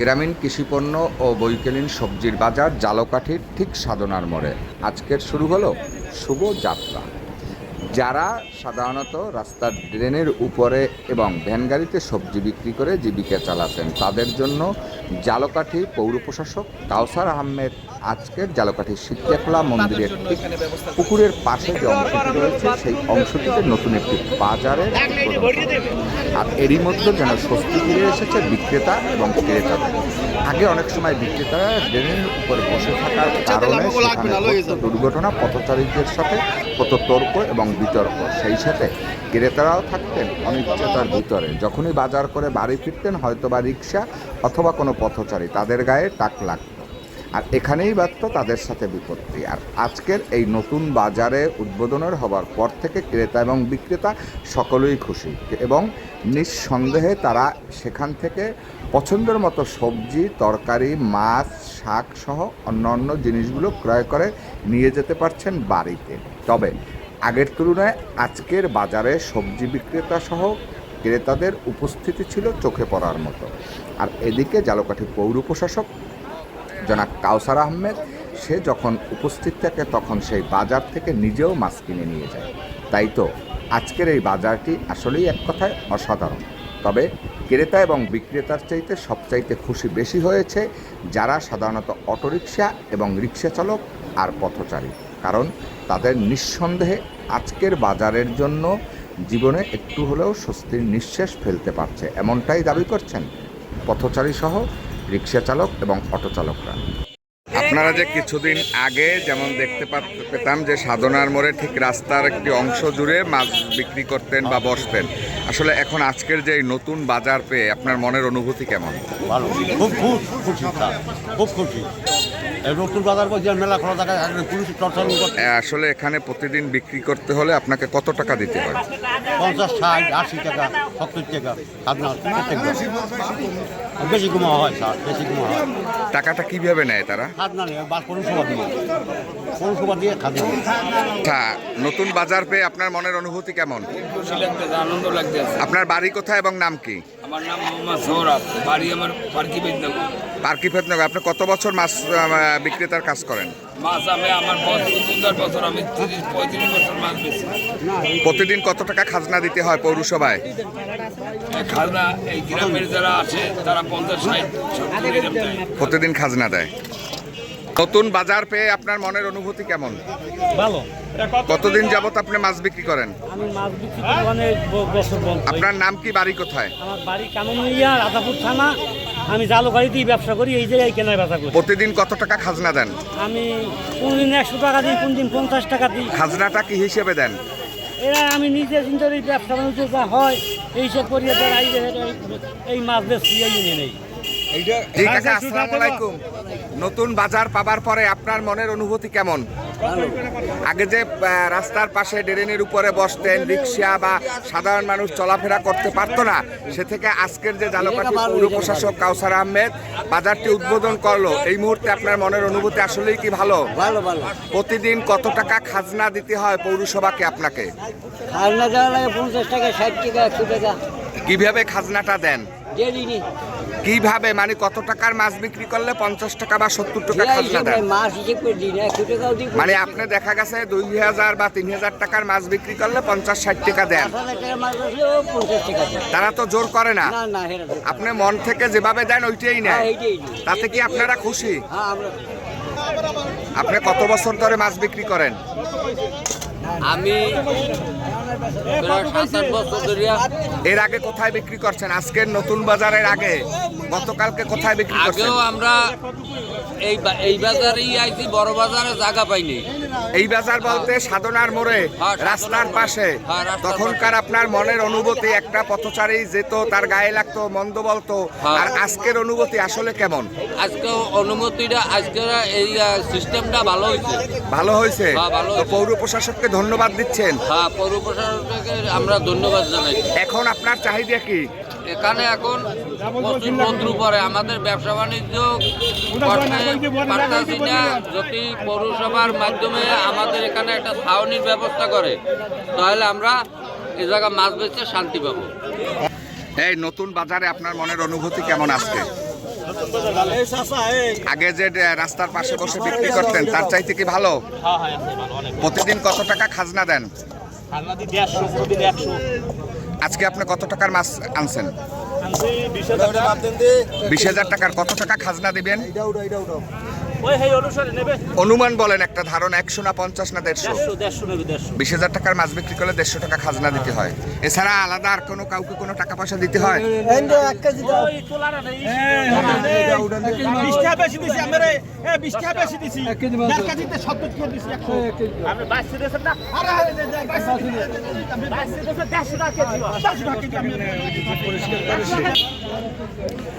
গ্রামীণ কৃষিপণ্য ও বৈকালীন সবজির বাজার জালকাঠির ঠিক সাধনার মোড়ে। আজকের শুরু হলো শুভ যাত্রা। যারা সাধারণত রাস্তার ড্রেনের উপরে এবং ভ্যান গাড়িতে সবজি বিক্রি করে জীবিকা চালাতেন তাদের জন্য জালকাঠি পৌর প্রশাসক কাউসার আহমেদ আজকের জালকাঠি শীতলাখোলা মন্দিরের ঠিক পুকুরের পাশে যে অংশটি রয়েছে সেই অংশটিতে নতুন একটি বাজারের আর এরই মধ্যে যেন স্বস্তি ফিরে এসেছে বিক্রেতা এবং ক্রেতাদের। আগে অনেক সময় বিক্রেতারা ড্রেনের উপর বসে থাকার কারণে দুর্ঘটনা পথচারীদের সাথে কত তর্ক এবং বিতর্ক। সেই সাথে ক্রেতারাও থাকতেন অনিশ্চয়তার ভিতরে। যখনই বাজার করে বাড়ি ফিরতেন হয়তো বা রিক্সা অথবা কোনো পথচারী, তাদের গায়ে টাক লাগতো। আর এখানেই বাধ্য তাদের সাথে বিপত্তি। আর আজকের এই নতুন বাজারে উদ্বোধনের হবার পর থেকে ক্রেতা এবং বিক্রেতা সকলেই খুশি এবং নিঃসন্দেহে তারা সেখান থেকে পছন্দের মতো সবজি, তরকারি, মাছ, শাক সহ অন্য অন্য জিনিসগুলো ক্রয় করে নিয়ে যেতে পারছেন বাড়িতে। তবে আগের তুলনায় আজকের বাজারে সবজি বিক্রেতা সহ ক্রেতাদের উপস্থিতি ছিল চোখে পড়ার মতো। আর এদিকে জালকাঠি পৌর প্রশাসক জনাব কাউসার আহমেদ, সে যখন উপস্থিত থাকে তখন সেই বাজার থেকে নিজেও মাছ কিনে নিয়ে যায়। তাই তো আজকের এই বাজারটি আসলেই এক কথায় অসাধারণ। তবে ক্রেতা এবং বিক্রেতার চাইতে সবচাইতে খুশি বেশি হয়েছে যারা সাধারণত অটোরিকশা এবং রিক্সা চালক আর পথচারী। কারণ তাদের নিঃসন্দেহে আজকের বাজারের জন্য জীবনে একটু হলেও স্বস্তির নিঃশ্বাস ফেলতে পারছে এমনটাই দাবি করছেন পথচারী সহ রিক্সা চালক এবং অটো চালকরা আপনারা যে কিছুদিন আগে যেমন দেখতে পেতাম যে সাধনার মোড়ে ঠিক রাস্তার একটি অংশ জুড়ে মাছ বিক্রি করতেন বা বসতেন আসলে এখন আজকের যে নতুন বাজার পেয়ে আপনার মনের অনুভূতি কেমন ভালো খুব খুব খুশি খুব খুশি বাজার মেলা খোলা থাকে পুলিশ টর্চার আসলে এখানে প্রতিদিন বিক্রি করতে হলে আপনাকে কত টাকা দিতে হয়? পঞ্চাশ ষাট আশি টাকা সত্তর টাকা আপনার বেশি ঘুমা হয় স্যার বেশি ঘুমা হয়। টাকাটা কীভাবে নেয় তারা? খাজনা নেই বা পৌরসভা দিয়ে। পৌরসভা দিয়ে খাজনা। আচ্ছা নতুন বাজার পেয়ে আপনার মনের অনুভূতি কেমন? আনন্দ লাগতেছে আপনার বাড়ি কোথায় এবং নাম কি? আমার নাম মোহাম্মদ সৌরভ বাড়ি আমার পার্কি পার্কি ফেতনগর আপনি কত বছর মাছ বিক্রেতার কাজ করেন? মাছ আমি আমার বছর বছর আমি তিরিশ পঁয়ত্রিশ বছর মাছ বেশি প্রতিদিন কত টাকা খাজনা দিতে হয় পৌরসভায়? খাজনা এই গ্রামের যারা আছে তারা পঞ্চাশ ষাট সত্তর এরকম দেয়। প্রতিদিন খাজনা দেয়। নতুন বাজার পেয়ে আপনার মনের অনুভূতি কেমন? ভালো। কতদিন যাবত আপনি মাছ বিক্রি করেন? আমি মাছ বিক্রি করি অনেক বছর আপনার নাম কি বাড়ি কোথায়? আমার বাড়ি রাধাপুর থানা। আমি জালুকারিতেই ব্যবসা করি এই জায়গায় কেনার ব্যবসা করি। প্রতিদিন কত টাকা খাজনা দেন? আমি কোন দিন একশো টাকা দিই কোন দিন পঞ্চাশ টাকা দিই। খাজনাটা কি হিসেবে দেন? এরা আমি নিজে চিন্তা এই ব্যবসা বাণিজ্য যা হয় এইসব করিয়ে তারা এই এই মাছ বেশি এই নিয়ে নেই। আসসালামু আলাইকুম। নতুন বাজার পাবার পরে আপনার মনের অনুভূতি কেমন? আগে যে রাস্তার পাশে ড্রেনের উপরে বসতেন রিক্সা বা সাধারণ মানুষ চলাফেরা করতে পারতো না সে থেকে আজকের যে জালকাঠি পৌর প্রশাসক কাউসার আহমেদ বাজারটি উদ্বোধন করল। এই মুহূর্তে আপনার মনের অনুভূতি আসলেই কি ভালো? ভালো ভালো। প্রতিদিন কত টাকা খাজনা দিতে হয় পৌরসভাকে আপনাকে? খাজনা দেওয়া লাগে পঞ্চাশ টাকা ষাট টাকা একশো টাকা। কীভাবে খাজনাটা দেন? কীভাবে? মানে কত টাকার মাছ বিক্রি করলে পঞ্চাশ টাকা বা সত্তর টাকা খাজনা দেন মানে আপনি দেখা গেছে দুই হাজার বা তিন হাজার টাকার মাছ বিক্রি করলে পঞ্চাশ ষাট টাকা দেন। তারা তো জোর করে না। আপনি মন থেকে যেভাবে দেন ওইটাই হ্যাঁ নেয় তাতে কি আপনারা খুশি? হ্যাঁ আপনি কত বছর ধরে মাছ বিক্রি করেন? আমি এর আগে কোথায় বিক্রি করছেন? আজকের নতুন বাজারের আগে? গতকালকে কোথায় বিক্রি করছেন? আমরা এই এই বাজারেই আইছি বড় বাজারে জায়গা পাইনি। এই বাজার বলতে সাধনার মোড়ে হ্যাঁ, রাস্তার পাশে। হ্যাঁ, তখনকার আপনার মনের অনুভূতি একটা পথচারী যেত তার গায়ে লাগতো মন্দ বলতো। হ্যাঁ। আর আজকের অনুভূতি আসলে কেমন? আজকে অনুমতিটা আজকে এই সিস্টেমটা ভালো হয়েছে ভালো হয়েছে হ্যাঁ। পৌর প্রশাসককে ধন্যবাদ দিচ্ছেন। হ্যাঁ পৌর প্রশাসনকে আমরা ধন্যবাদ জানাই। এখন আপনার চাহিদা কি? এখানে এখন প্রচুর বন্ধু পরে আমাদের ব্যবসা বাণিজ্য না। যদি পৌরসভার মাধ্যমে আমাদের এখানে একটা ছাউনির ব্যবস্থা করে তাহলে আমরা এ জায়গা মাছ বেচে শান্তি পাবো। এই নতুন বাজারে আপনার মনের অনুভূতি কেমন আজকে? আগে যে রাস্তার পাশে বসে বিক্রি করতেন তার চাইতে কি ভালো? প্রতিদিন কত টাকা খাজনা দেন? আজকে আপনি কত টাকার মাছ আনছেন? বিশ হাজার টাকার কত টাকা খাজনা দিবেন? অনুমান বলেন একটা ধারণা একশো না পঞ্চাশ না দেড়শো বিশ হাজার টাকার মাছ বিক্রি করলে দেড়শো টাকা খাজনা দিতে হয় এছাড়া আলাদা আর কোনো কাউকে কোনো টাকা পয়সা দিতে হয়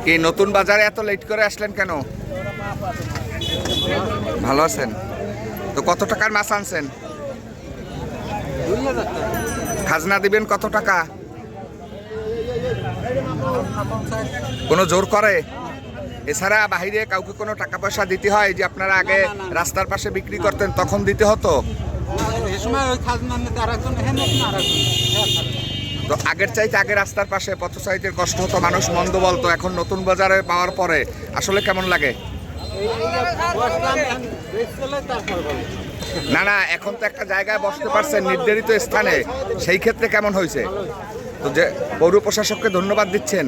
এই নতুন বাজারে এত লেট করে আসলেন কেন ভালো আছেন? তো কত টাকার মাছ আনছেন? খাজনা দিবেন কত টাকা? কোনো জোর করে? এছাড়া বাহিরে কাউকে কোনো টাকা পয়সা দিতে হয় যে আপনারা আগে রাস্তার পাশে বিক্রি করতেন তখন দিতে হতো? তো আগের চাইতে আগে রাস্তার পাশে পথচারীদের কষ্ট হতো মানুষ মন্দ বলতো এখন নতুন বাজারে পাওয়ার পরে। আসলে কেমন লাগে? না না, এখন তো একটা জায়গায় বসতে পারছেন নির্ধারিত স্থানে। সেই ক্ষেত্রে কেমন হয়েছে? তো যে পৌর প্রশাসককে ধন্যবাদ দিচ্ছেন।